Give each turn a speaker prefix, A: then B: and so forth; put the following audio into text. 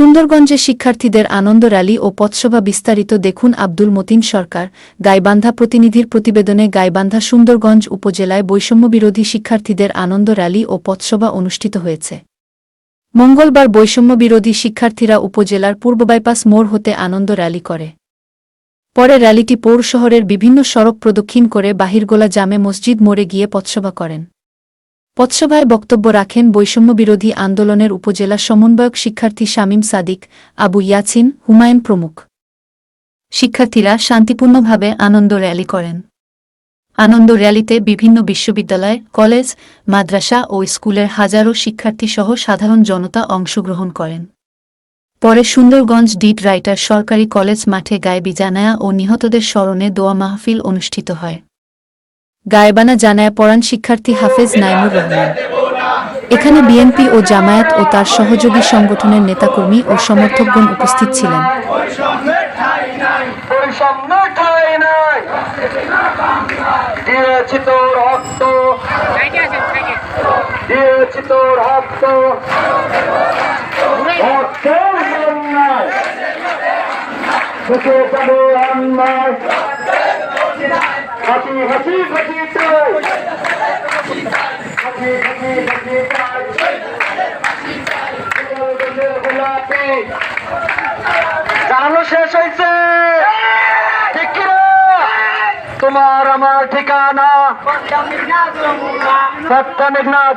A: সুন্দরগঞ্জে শিক্ষার্থীদের আনন্দ র্যালি ও পথসভা বিস্তারিত দেখুন আব্দুল মতিন সরকার। গাইবান্ধা প্রতিনিধির প্রতিবেদনে গাইবান্ধা সুন্দরগঞ্জ উপজেলায় বৈষম্যবিরোধী শিক্ষার্থীদের আনন্দ র্যালি ও পথসভা অনুষ্ঠিত হয়েছে। মঙ্গলবার বৈষম্যবিরোধী শিক্ষার্থীরা উপজেলার পূর্ব বাইপাস মোড় হতে আনন্দ র্যালি করে। পরে র্যালিটি পৌর শহরের বিভিন্ন সড়ক প্রদক্ষিণ করে বাহিরগোলা জামে মসজিদ মোড়ে গিয়ে পথসভা করেন। পথসভায় বক্তব্য রাখেন বৈষম্যবিরোধী আন্দোলনের উপজেলা সমন্বয়ক শিক্ষার্থী শামীম সাদিক, আবু ইয়াছিন, হুমায়ুন প্রমুখ। শিক্ষার্থীরা শান্তিপূর্ণভাবে আনন্দ র্যালি করেন। আনন্দ র্যালিতে বিভিন্ন বিশ্ববিদ্যালয়, কলেজ, মাদ্রাসা ও স্কুলের হাজারো শিক্ষার্থীসহ সাধারণ জনতা অংশগ্রহণ করেন। পরে সুন্দরগঞ্জ ডিড রাইটার সরকারি কলেজ মাঠে গায়েবী জানায়া ও নিহতদের স্মরণে দোয়া মাহফিল অনুষ্ঠিত হয়। গায়েবানা জানায় পড়ান শিক্ষার্থী হাফেজ নাইমুর রহমান। এখানে বিএনপি ও জামায়াত ও তার সহযোগী সংগঠনের নেতাকর্মী ও সমর্থকগণ উপস্থিত ছিলেন।
B: হাসি হাসি হাসি চাই হাসি হাসি হাসি চাই গোলাপি জানো শেষ হয়েছে ঠিক তোমার আমার ঠিকানা সত্য মেঘনাথ